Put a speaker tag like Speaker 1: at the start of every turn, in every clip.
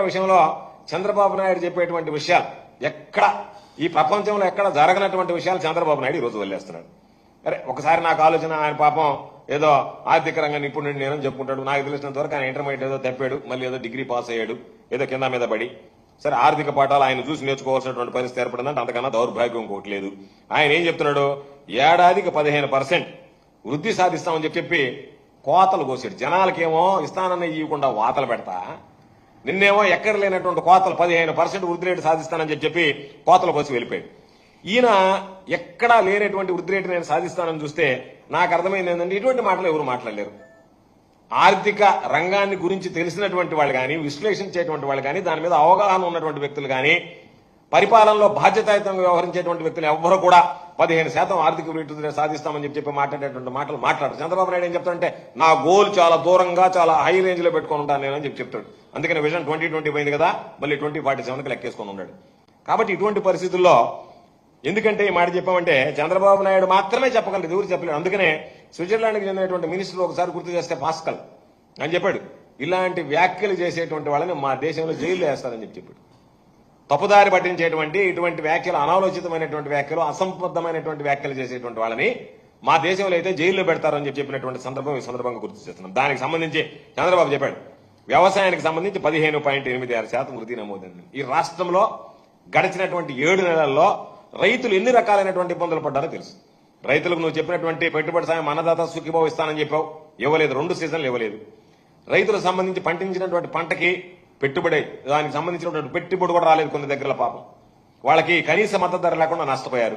Speaker 1: విషయంలో చంద్రబాబు నాయుడు చెప్పేటువంటి విషయాలు ఎక్కడ ఈ ప్రపంచంలో ఎక్కడ జరగనటువంటి విషయాలు చంద్రబాబు నాయుడు ఈరోజు వదిలేస్తున్నాడు. అరే ఒకసారి నాకు ఆలోచన ఆయన పాపం ఏదో ఆర్థిక రంగ నిపుణుడు నేనని చెప్పుకుంటాడు. నాకు తెలిసినంత వరకు ఆయన ఇంటర్మీడియట్ ఏదో తప్పాడు మళ్ళీ ఏదో డిగ్రీ పాస్ అయ్యాడు ఏదో కింద మీద పడి. సరే ఆర్థిక పాఠాలు ఆయన చూసి నేర్చుకోవాల్సినటువంటి పరిస్థితి ఏర్పడిందంటే అంతకన్నా దౌర్భాగ్యం ఇంకోటి లేదు. ఆయన ఏం చెప్తున్నాడు? ఏడాదికి పదిహేను పర్సెంట్ వృద్ధి సాధిస్తామని చెప్పి చెప్పి కోతలు కోసాడు. జనాలకేమో ఇస్తానన్న ఇవ్వకుండా వాతలు పెడతా. నిన్నేమో ఎక్కడ లేనటువంటి కోతలు పదిహేను పర్సెంట్ వృద్ధి రేటు సాధిస్తానని చెప్పి కోతల కోతలు కోసి వెళ్ళిపోయాడు. ఈయన ఎక్కడా లేనటువంటి వృద్ధి రేటు నేను సాధిస్తానని చూస్తే నాకు అర్థమైంది ఏంటంటే ఇటువంటి మాటలు ఎవరు మాట్లాడలేరు. ఆర్థిక రంగాన్ని గురించి తెలిసినటువంటి వాళ్ళు కానీ విశ్లేషించేటువంటి వాళ్ళు కానీ దాని మీద అవగాహన ఉన్నటువంటి వ్యక్తులు కానీ పరిపాలనలో బాధ్యతాయుతంగా వ్యవహరించేటువంటి వ్యక్తులు ఎవ్వరూ కూడా పదిహేను శాతం ఆర్థిక అభివృద్ధి సాధిస్తామని చెప్పి చెప్పి మాట్లాడేటువంటి మాటలు మాట్లాడరు చంద్రబాబు నాయుడు ఏం చెప్తాడంటే నా గోల్ చాలా దూరంగా చాలా హై రేంజ్లో పెట్టుకొని ఉంటాను నేను అని చెప్పి చెప్తాడు. అందుకని విజన్ ట్వంటీ ట్వంటీ పోయింది కదా మళ్ళీ ట్వంటీ ఫార్టీ సెవెన్కి లెక్కేసుకొని ఉన్నాడు. కాబట్టి ఇటువంటి పరిస్థితుల్లో ఎందుకంటే ఈ మాట చెప్పామంటే చంద్రబాబు నాయుడు మాత్రమే చెప్పగలరు ఎవరు చెప్పలేడు అందుకనే స్విట్జర్లాండ్కి చెందినటువంటి మినిస్టర్ ఒకసారి గుర్తు చేస్తే పాస్కల్ అని చెప్పాడు. ఇలాంటి వ్యాఖ్యలు చేసేటువంటి వాళ్ళని మా దేశంలో జైల్లో వేస్తారని చెప్పి చెప్పాడు. తప్పుదారి పట్టించేటువంటి ఇటువంటి వ్యాఖ్యలు అనాలోచితమైనటువంటి వ్యాఖ్యలు అసంబద్ధమైనటువంటి వ్యాఖ్యలు చేసేటువంటి వాళ్ళని మా దేశంలో అయితే జైల్లో పెడతారని చెప్పి చెప్పినటువంటి సందర్భం ఈ సందర్భంగా గుర్తు చేస్తున్నాం. దానికి సంబంధించి చంద్రబాబు చెప్పాడు వ్యవసాయానికి సంబంధించి పదిహేను పాయింట్ ఎనిమిది ఆరు శాతం వృద్ధి నమోదైంది. ఈ రాష్ట్రంలో గడిచినటువంటి ఏడు నెలల్లో రైతులు ఎన్ని రకాలైనటువంటి ఇబ్బందులు పడ్డారో తెలుసు. రైతులకు నువ్వు చెప్పినటువంటి పెట్టుబడి సాయం అన్నదాత సుఖీభావ ఇస్తానని చెప్పావు. ఇవ్వలేదు రెండు సీజన్లు ఇవ్వలేదు. రైతులకు సంబంధించి పండించినటువంటి పంటకి పెట్టుబడి దానికి సంబంధించినటువంటి పెట్టుబడి కూడా రాలేదు కొన్ని దగ్గర పాపం. వాళ్ళకి కనీస మద్దతు ధర లేకుండా నష్టపోయారు.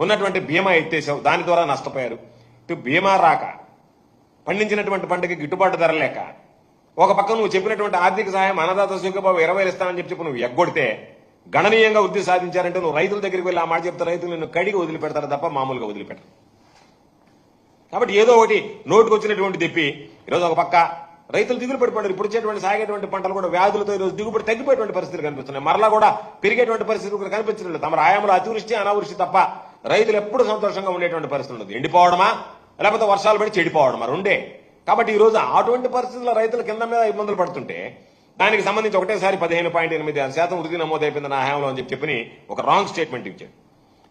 Speaker 1: ఉన్నటువంటి బీమా ఎత్తేసావు దాని ద్వారా నష్టపోయారు. ఇటు బీమా రాక పండించినటువంటి పంటకి గిట్టుబాటు ధర లేక ఒక పక్క నువ్వు చెప్పినటువంటి ఆర్థిక సహాయం అన్నదాత సుఖబాబు ఇరవై ఇస్తానని చెప్పి చెప్పి నువ్వు ఎగ్గొడితే గణనీయంగా వృద్ధి సాధించారంటే నువ్వు రైతుల దగ్గరికి వెళ్ళి ఆ మాట చెప్తే రైతులు నిన్ను కడిగి వదిలిపెడతారు తప్ప మామూలుగా వదిలిపెట్టరు. కాబట్టి ఏదో ఒకటి నోటుకు వచ్చినటువంటి తెప్పి ఈరోజు ఒక పక్క రైతులు దిగులు పడిపోయారు. ఇప్పుడు వచ్చేటువంటి సాగేటువంటి పంటలు కూడా వ్యాధులతో ఈరోజు దిగుబడి తగ్గిపోయేటువంటి పరిస్థితులు కనిపిస్తున్నాయి. మరలా కూడా పెరిగేటువంటి పరిస్థితులు కూడా కనిపించలేదు తమ ఆయాములు అతివృష్టి అనావృష్టి తప్ప రైతులు ఎప్పుడు సంతోషంగా ఉండేటువంటి పరిస్థితులు ఉంది ఎండిపోవడమా? లేకపోతే వర్షాలు పడి చెడిపోవడమా? రెండే. కాబట్టి ఈ రోజు అటువంటి పరిస్థితుల్లో రైతుల కింద మీద ఇబ్బందులు పడుతుంటే దానికి సంబంధించి ఒకటేసారి పదిహేను పాయింట్ ఎనిమిది ఆరు శాతం వృద్ధి నమోదైపోయింది నా హయాంలో అని చెప్పి చెప్పి ఒక రాంగ్ స్టేట్మెంట్ ఇచ్చాడు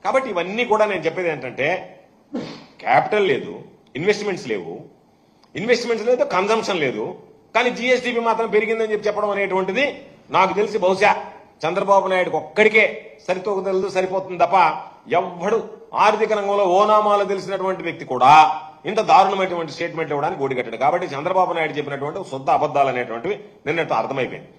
Speaker 1: కాబట్టి ఇవన్నీ కూడా నేను చెప్పేది ఏంటంటే క్యాపిటల్ లేదు ఇన్వెస్ట్మెంట్స్ లేవు. ఇన్వెస్ట్మెంట్స్ లేదు కన్జంప్షన్ లేదు. కానీ జీఎస్టీపీ మాత్రం పెరిగిందని చెప్పి చెప్పడం అనేటువంటిది నాకు తెలిసి బహుశా చంద్రబాబు నాయుడుకి ఒక్కడికే సరితూగదలదు సరిపోతుంది తప్ప ఎవ్వడు ఆర్థిక రంగంలో ఓనామాలు తెలిసినటువంటి వ్యక్తి కూడా ఇంత దారుణమైనటువంటి స్టేట్మెంట్ ఇవ్వడానికి ఓడిగట్టాడు కాబట్టి చంద్రబాబు నాయుడు చెప్పినటువంటి శుద్ధ అబద్దాలు అనేటువంటివి నిన్నట్టు అర్థమైపోయింది.